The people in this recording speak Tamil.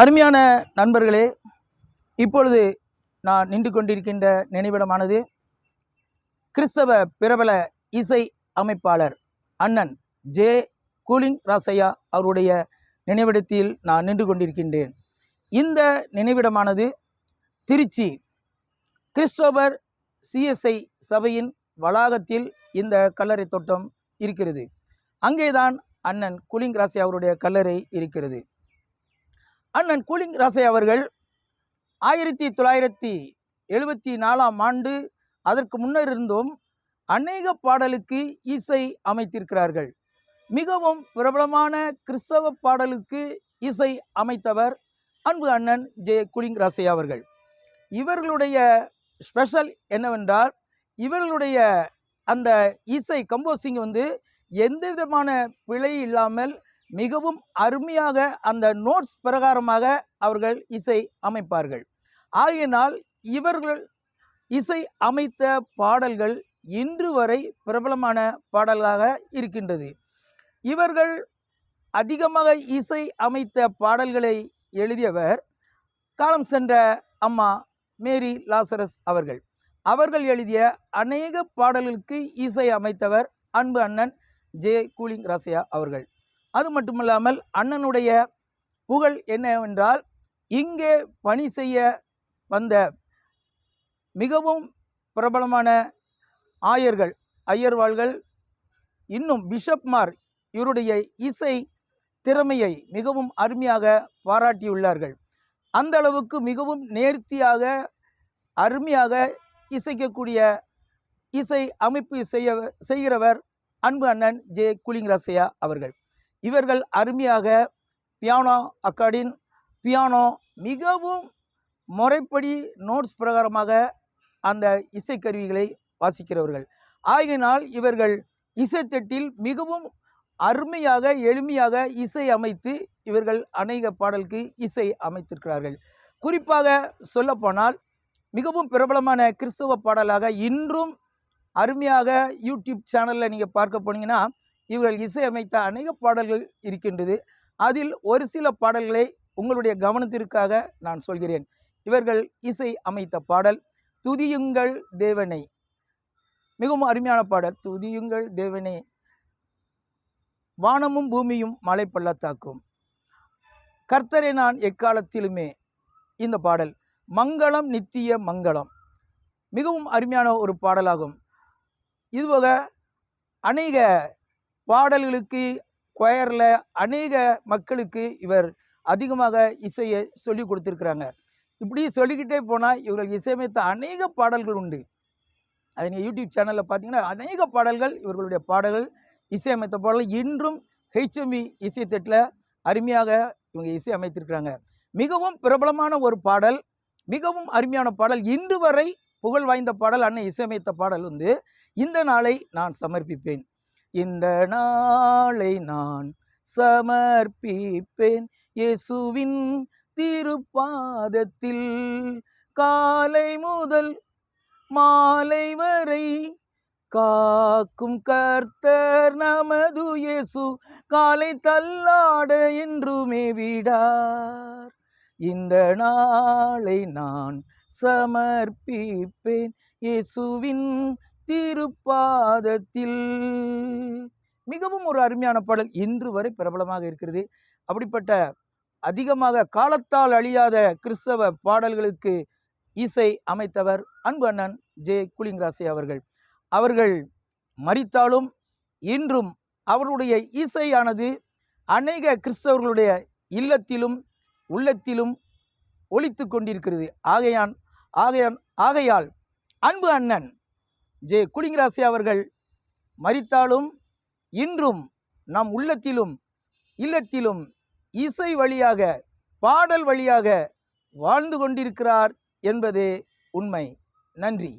அருமையான நண்பர்களே இப்பொழுது நான் நின்று கொண்டிருக்கின்ற நினைவிடமானது கிறிஸ்தவ பிரபல இசை அமைப்பாளர் அண்ணன் ஜே. கூலிங் ராசையா அவருடைய நினைவிடத்தில் நான் நின்று கொண்டிருக்கின்றேன். இந்த நினைவிடமானது திருச்சி கிறிஸ்டோபர் சிஎஸ்ஐ சபையின் வளாகத்தில் இந்த கல்லறை தோட்டம் இருக்கிறது. அங்கேதான் அண்ணன் கூலிங் ராசி அவருடைய கல்லறை இருக்கிறது. அண்ணன் கூலிங் ராசை அவர்கள் ஆயிரத்தி தொள்ளாயிரத்தி எழுபத்தி நாலாம் ஆண்டு அதற்கு முன்னர் இருந்தும் அநேக பாடலுக்கு இசை அமைத்திருக்கிறார்கள். மிகவும் பிரபலமான கிறிஸ்தவ பாடலுக்கு இசை அமைத்தவர் அன்பு அண்ணன் ஜே. குலிங் ராசை அவர்கள். இவர்களுடைய ஸ்பெஷல் என்னவென்றால் இவர்களுடைய அந்த இசை கம்போசிங் வந்து எந்த விதமான பிழை இல்லாமல் மிகவும் அருமையாக அந்த நோட்ஸ் பிரகாரமாக அவர்கள் இசை அமைப்பார்கள். ஆகையினால் இவர்கள் இசை அமைத்த பாடல்கள் இன்று வரை பிரபலமான பாடல்களாக இருக்கின்றது. இவர்கள் அதிகமாக இசை அமைத்த பாடல்களை எழுதியவர் காலம் சென்ற அம்மா மேரி லாசரஸ் அவர்கள். அவர்கள் எழுதிய அநேக பாடல்களுக்கு இசை அமைத்தவர் அன்பு அண்ணன் ஜே. கூலிங் ராசையா அவர்கள். அது மட்டுமல்லாமல் அண்ணனுடைய புகழ் என்னவென்றால் இங்கே பணி செய்ய வந்த மிகவும் பிரபலமான ஆயர்கள் ஐயர்வாள்கள் இன்னும் பிஷப்மார் இவருடைய இசை திறமையை மிகவும் அருமையாக பாராட்டியுள்ளார்கள். அந்த அளவுக்கு மிகவும் நேர்த்தியாக அருமையாக இசைக்கக்கூடிய இசை அமைப்பு செய்ய செய்கிறவர் அன்பு அண்ணன் ஜே. குலிங்ராசையா அவர்கள். இவர்கள் அருமையாக பியானோ அக்கார்டின் பியானோ மிகவும் முறைப்படி நோட்ஸ் பிரகாரமாக அந்த இசைக்கருவிகளை வாசிக்கிறவர்கள். ஆகையினால் இவர்கள் இசைத்தட்டில் மிகவும் அருமையாக எளிமையாக இசை அமைத்து இவர்கள் அநேக பாடலுக்கு இசை அமைத்திருக்கிறார்கள். குறிப்பாக சொல்லப்போனால் மிகவும் பிரபலமான கிறிஸ்தவ பாடலாக இன்றும் அருமையாக யூடியூப் சேனலில் நீங்கள் பார்க்க போனீங்கன்னா இவர்கள் இசையமைத்த அநேக பாடல்கள் இருக்கின்றது. அதில் ஒரு சில பாடல்களை உங்களுடைய கவனத்திற்காக நான் சொல்கிறேன். இவர்கள் இசை அமைத்த பாடல் துதியுங்கள் தேவனை. மிகவும் அருமையான பாடல் துதியுங்கள் தேவனே. வானமும் பூமியும் மலை பள்ளத்தாக்கும். கர்த்தரை நான் எக்காலத்திலுமே இந்த பாடல் மங்களம் நித்திய மங்களம். மிகவும் அருமையான ஒரு பாடலாகும். இதுபோக அநேக பாடல்களுக்கு கொயரில் அநேக மக்களுக்கு இவர் அதிகமாக இசையை சொல்லி கொடுத்துருக்குறாங்க. இப்படி சொல்லிக்கிட்டே போனால் இவர்கள் இசையமைத்த அநேக பாடல்கள் உண்டு. அது நீங்கள் யூடியூப் சேனலில் பார்த்தீங்கன்னா அநேக பாடல்கள் இவர்களுடைய பாடல்கள் இசையமைத்த பாடல்கள் இன்றும் ஹெச்எம்இ இசைத்தட்டில் அருமையாக இவங்க இசை அமைத்திருக்கிறாங்க மிகவும் பிரபலமான ஒரு பாடல் மிகவும் அருமையான பாடல் இன்று வரை புகழ் வாய்ந்த பாடல் அண்ணன் இசையமைத்த பாடல் வந்து இந்த நாளை நான் சமர்ப்பிப்பேன். இந்த நாளை நான் சமர்ப்பிப்பேன். இயேசுவின் திருப்பாதத்தில் காலை முதல் மாலை வரை காக்கும் கர்த்தர் நமது இயேசு. காலை தள்ளாட என்றுமே விடார். இந்த நாளை நான் சமர்ப்பிப்பேன். இயேசுவின் திருப்பாதத்தில். மிகவும் ஒரு அருமையான பாடல். இன்று வரை பிரபலமாக இருக்கிறது. அப்படிப்பட்ட அதிகமாக காலத்தால் அழியாத கிறிஸ்தவ பாடல்களுக்கு இசை அமைத்தவர் அன்பு அண்ணன் ஜே. குலிங்கராசே அவர்கள். அவர்கள் மறித்தாலும் இன்றும் அவருடைய இசையானது அநேக கிறிஸ்தவர்களுடைய இல்லத்திலும் உள்ளத்திலும் ஒழித்து கொண்டிருக்கிறது. ஆகையான் ஆகையான் ஆகையால் அன்பு அண்ணன் ஜே. குலிங்கராசி அவர்கள் மறித்தாலும் இன்றும் நம் உள்ளத்திலும் இல்லத்திலும் இசை வழியாக பாடல் வழியாக வாழ்ந்து கொண்டிருக்கிறார் என்பதே உண்மை. நன்றி.